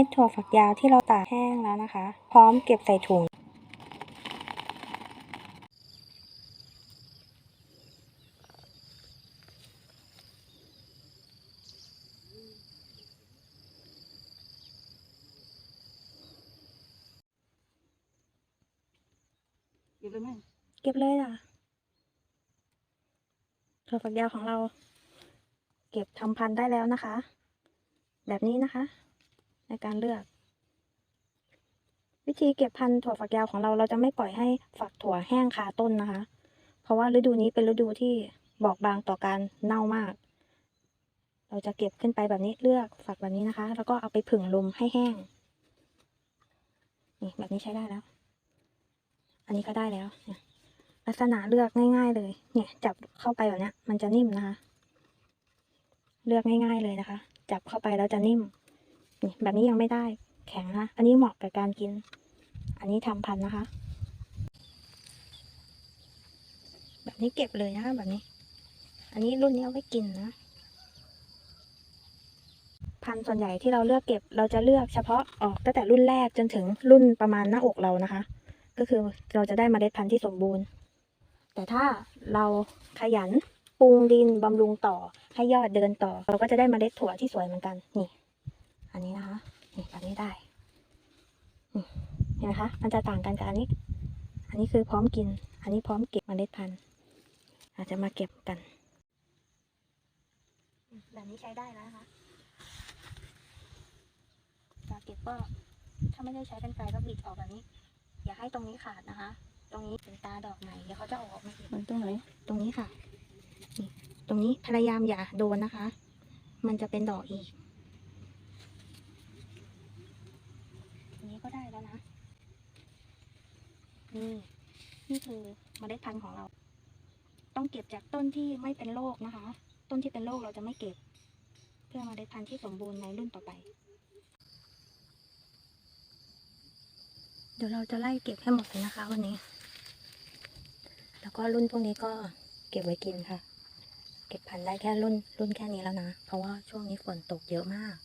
ม็ดถั่วฝักยาวที่เราตากแห้งแล้วนะคะ พร้อมเก็บใส่ถุง เก็บเลยไหมเก็บเลยอะถั่วฝักยาวของเรา เก็บทำพันธุ์ได้แล้วนะคะ แบบนี้นะคะ ในการเลือก วิธีเก็บพันธุ์ถั่วฝักยาวของเราเราจะไม่ปล่อยให้ฝักถั่วแห้งคาต้นนะคะ เพราะว่าฤดูนี้เป็นฤดูที่บอบบางต่อการเน่ามาก เราจะเก็บขึ้นไปแบบนี้เลือกฝักแบบนี้นะคะ แล้วก็เอาไปผึ่งลมให้แห้งนี่แบบนี้ใช้ได้แล้ว อันนี้ก็ได้แล้วลักษณะเลือกง่าย ๆ เลย เนี่ย จับเข้าไปแบบนี้มันจะนิ่มนะคะ เลือกง่าย ๆเลยนะคะ จับเข้าไปแล้วจะนิ่ม นี่แบบนี้ยังไม่ได้ แข็งนะอันนี้เหมาะกับการกิน อันนี้ทำพันนะคะ แบบนี้เก็บเลยนะคะแบบนี้ อันนี้รุ่นนี้เอาไว้กินนะ พันส่วนใหญ่ที่เราเลือกเก็บ เราจะเลือกเฉพาะออกตั้งแต่รุ่นแรกจนถึงรุ่นประมาณหน้าอกเรานะคะ ก็คือเราจะได้เมล็ดพันธุ์ที่สมบูรณ์ แต่ถ้าเราขยันปรุงดินบำรุงต่อให้ยอดเดินต่อ เราก็จะได้เมล็ดถั่วที่สวยเหมือนกันนี่ อันนี้นะคะนี่แบบนี้ได้นี่เห็นไหมคะมันจะต่างกันกับอันนี้ อันนี้คือพร้อมกิน อันนี้พร้อมเก็บเมล็ดพันธุ์อาจจะมาเก็บกัน แบบนี้ใช้ได้แล้วนะคะจะเก็บก็ถ้าไม่ได้ใช้กันไกรก็บิดออกแบบนี้ อย่าให้ตรงนี้ขาดนะคะ ตรงนี้เป็นตาดอกใหม่เดี๋ยวเขาจะออกมาอีกมันตรงไหนตรงนี้ค่ะนี่ตรงนี้พยายามอย่าโดนนะคะ มันจะเป็นดอกอีกอันนี้ก็ได้แล้วนะ นี่นี่คือเมล็ดพันธุ์ของเรา ต้องเก็บจากต้นที่ไม่เป็นโรคนะคะ ต้นที่เป็นโรคเราจะไม่เก็บ เพื่อเมล็ดพันธุ์ที่สมบูรณ์ในรุ่นต่อไป เดี๋ยวเราจะไล่เก็บให้หมดเลยนะคะ วันนี้ แล้วก็รุ่นพวกนี้ก็เก็บไว้กินค่ะ เก็บพันธุ์ได้แค่รุ่นรุ่นแค่นี้แล้วนะ เพราะว่าช่วงนี้ฝนตกเยอะมาก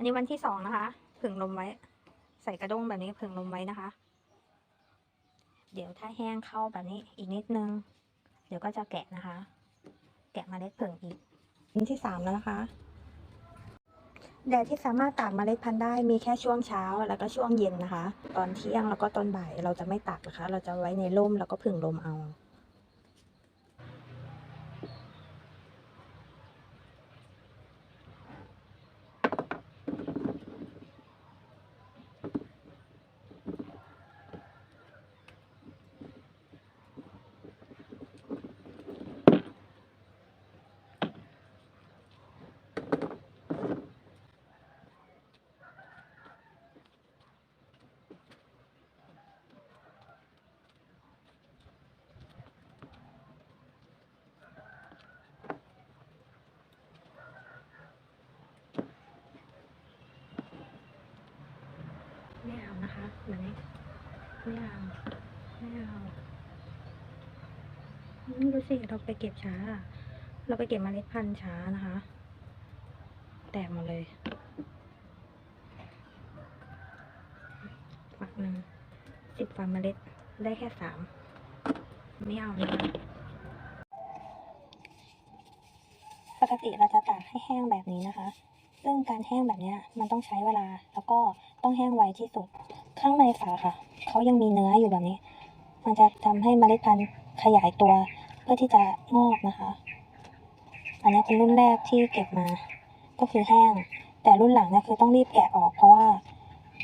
อันนี้วันที่สองนะคะ ผึ่งลมไว้ ใส่กระด้งแบบนี้ผึ่งลมไว้นะคะ เดี๋ยวถ้าแห้งเข้าแบบนี้อีกนิดนึง เดี๋ยวก็จะแกะนะคะ แกะเมล็ดผึ่งอีกวันที่สามแล้วนะคะแดดที่สามารถตากเมล็ดพันธุ์ได้มีแค่ช่วงเช้าแล้วก็ช่วงเย็นนะคะ ตอนเที่ยงแล้วก็ตอนบ่ายเราจะไม่ตากนะคะ เราจะไว้ในร่มแล้วก็ผึ่งลมเอา ไม่เอานะคะแบบนี้ไม่เอาไม่เอาดูสิเราไปเก็บช้า เราไปเก็บเมล็ดพันธุ์ช้านะคะ แตกหมดเลยฝักหนึ่งสิบฝักเมล็ดได้แค่สามไม่เอานะคะปกติเราจะตากให้แห้งแบบนี้นะคะ ซึ่งการแห้งแบบนี้มันต้องใช้เวลา แล้วก็ต้องแห้งไวที่สุด ข้างในฝาค่ะ เขายังมีเนื้ออยู่แบบนี้ มันจะทำให้เมล็ดพันธุ์ขยายตัว เพื่อที่จะงอกนะคะ อันนี้เป็นรุ่นแรกที่เก็บมา ก็คือแห้ง แต่รุ่นหลังเนี่ยคือต้องรีบแกะออกเพราะว่า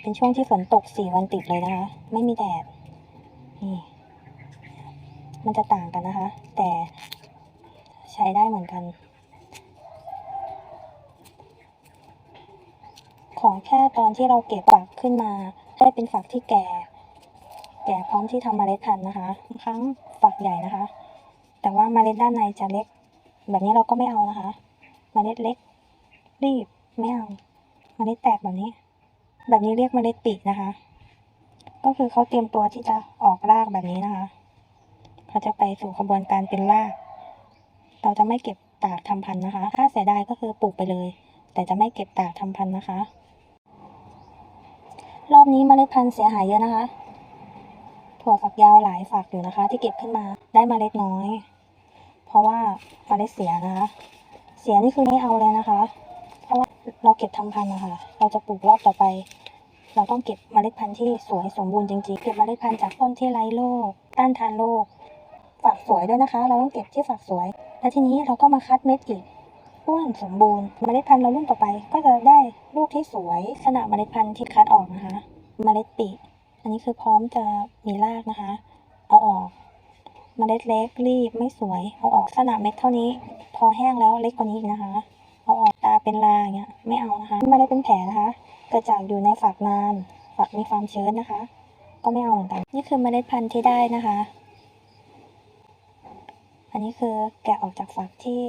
เป็นช่วงที่ฝนตกสี่วันติดเลยนะคะ ไม่มีแดด นี่ มันจะต่างกันนะคะ แต่ใช้ได้เหมือนกัน ของแค่ตอนที่เราเก็บฝักขึ้นมาได้เป็นฝักที่แก่ แก่พร้อมที่ทำเมล็ดพันธุ์นะคะบางครั้งฝักใหญ่นะคะ แต่ว่าเมล็ดด้านในจะเล็ก แบบนี้เราก็ไม่เอานะคะ เมล็ดเล็ก รีบไม่เอาเมล็ดแตกแบบนี้ แบบนี้เรียกเมล็ดปีกนะคะ ก็คือเขาเตรียมตัวที่จะออกรากแบบนี้นะคะเขาจะไปสู่กระบวนการเป็นราก เราจะไม่เก็บตากทำพันธุ์นะคะ ถ้าเสียดายก็คือปลูกไปเลย แต่จะไม่เก็บตากทำพันธุ์นะคะ รอบนี้เมล็ดพันธุ์เสียหายเยอะนะคะ ถั่วฝักยาวหลายฝักอยู่นะคะ ที่เก็บขึ้นมาได้เมล็ดน้อย เพราะว่าเมล็ดเสียนะคะ เสียนี่คือไม่เอาเลยนะคะ เพราะว่าเราเก็บทำพันธุ์นะคะ เราจะปลูกรอบต่อไป เราต้องเก็บเมล็ดพันธุ์ที่สวยสมบูรณ์จริงๆ เก็บเมล็ดพันธุ์จากต้นที่ไร้โรคต้านทานโรคฝักสวยด้วยนะคะ เราต้องเก็บที่ฝักสวย แล้วทีนี้เราก็มาคัดเม็ดอีก อ้วนสมบูรณ์เมล็ดพันธุ์เรารุ่นต่อไป ก็จะได้ลูกที่สวยขณะเมล็ดพันธุ์ที่คัดออกนะคะ เมล็ดปีอันนี้คือพร้อมจะมีรากนะคะ เอาออกเมล็ดเล็กรีบไม่สวย เอาออกขนาดเม็ดเท่านี้ พอแห้งแล้วเล็กกว่านี้อีกนะคะ เอาออกตาเป็นลาอย่างเงี้ยไม่เอานะคะเมล็ดเป็นแผลนะคะเกิดจากอยู่ในฝักนานฝักมีความชื้นนะคะ ก็ไม่เอาเหมือนกัน นี่คือเมล็ดพันธุ์ที่ได้นะคะ อันนี้คือแกะออกจากฝักที่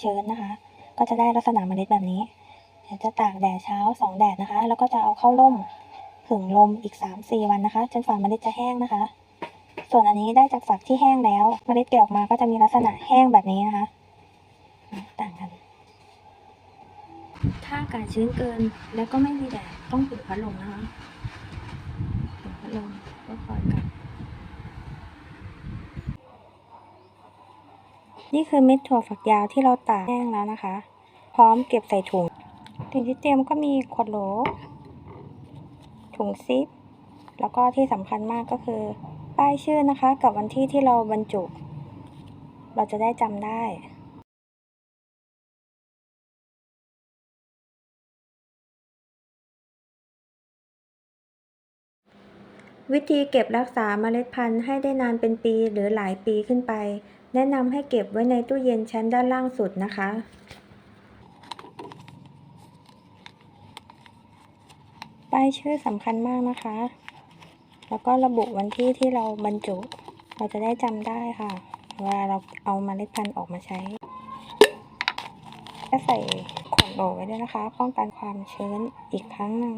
ชื้นนะคะ ก็จะได้ลักษณะเมล็ดแบบนี้ เดี๋ยวจะตากแดดเช้าสองแดดนะคะ แล้วก็จะเอาเข้าร่มผึ่งลมอีกสามสี่วันนะคะจนฝ่าเมล็ดจะแห้งนะคะ ส่วนอันนี้ได้จากฝักที่แห้งแล้วเมล็ดแกะออกมาก็จะมีลักษณะแห้งแบบนี้นะคะ ต่างกัน ถ้าอากาศชื้นเกินแล้วก็ไม่มีแดดต้องปิดพัดลมนะคะปิดพัดลมก็คอยกัน นี่คือเม็ดถั่วฝักยาวที่เราตากแห้งแล้วนะคะ พร้อมเก็บใส่ถุงสิ่งที่เตรียมก็มีขวดโหล ถุงซิป แล้วก็ที่สำคัญมากก็คือ ป้ายชื่อนะคะ กับวันที่ที่เราบรรจุ เราจะได้จำได้วิธีเก็บรักษาเมล็ดพันธุ์ให้ได้นานเป็นปีหรือหลายปีขึ้นไป แนะนำให้เก็บไว้ในตู้เย็นชั้นด้านล่างสุดนะคะ ป้ายชื่อสำคัญมากนะคะ แล้วก็ระบุวันที่ที่เราบรรจุ เราจะได้จำได้ค่ะ เวลาเราเอามาเมล็ดพันธุ์ออกมาใช้ก็ใส่ขวดโหลไว้ด้วยนะคะ ป้องกันความชื้นอีกครั้งหนึ่ง